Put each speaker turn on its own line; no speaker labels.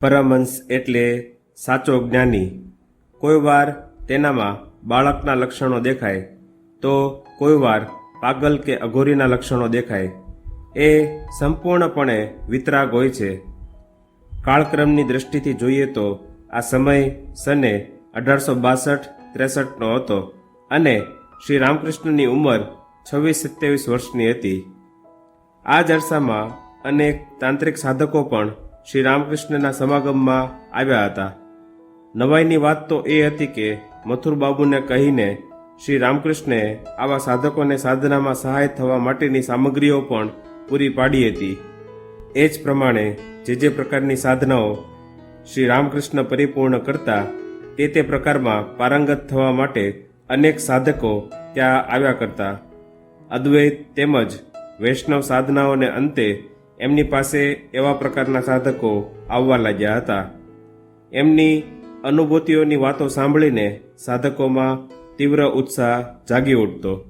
પરમહંસ એટલે સાચો જ્ઞાની. કોઈ વાર તેનામાં બાળકના લક્ષણો દેખાય, તો કોઈ વાર પાગલ કે અઘોરીના લક્ષણો દેખાય. એ સંપૂર્ણપણે વિતરાગ હોય છે. કાળક્રમની દ્રષ્ટિથી જોઈએ તો આ સમય સને અઢારસો બાસઠ ત્રેસઠનો હતો અને શ્રી રામકૃષ્ણની ઉંમર છવ્વીસ સત્યાવીસ વર્ષની હતી. આ જ અરસામાં અનેક તાંત્રિક સાધકો પણ શ્રી રામકૃષ્ણના સમાગમમાં આવ્યા હતા. નવાઈની વાત તો એ હતી કે મથુરબાબુને કહીને શ્રી રામકૃષ્ણે આવા સાધકોને સાધનામાં સહાય થવા માટેની સામગ્રીઓ પણ પૂરી પાડી હતી. એ જ પ્રમાણે જે જે પ્રકારની સાધનાઓ શ્રી રામકૃષ્ણ પરિપૂર્ણ કરતા તે તે પ્રકારમાં પારંગત થવા માટે અનેક સાધકો ત્યાં આવ્યા કરતા. અદ્વૈત તેમજ વૈષ્ણવ સાધનાઓને અંતે એમની પાસે એવા પ્રકારના સાધકો આવવા લાગ્યા હતા. એમની અનુભૂતિઓની વાતો સાંભળીને સાધકોમાં તીવ્ર ઉત્સાહ જાગી ઉઠતો.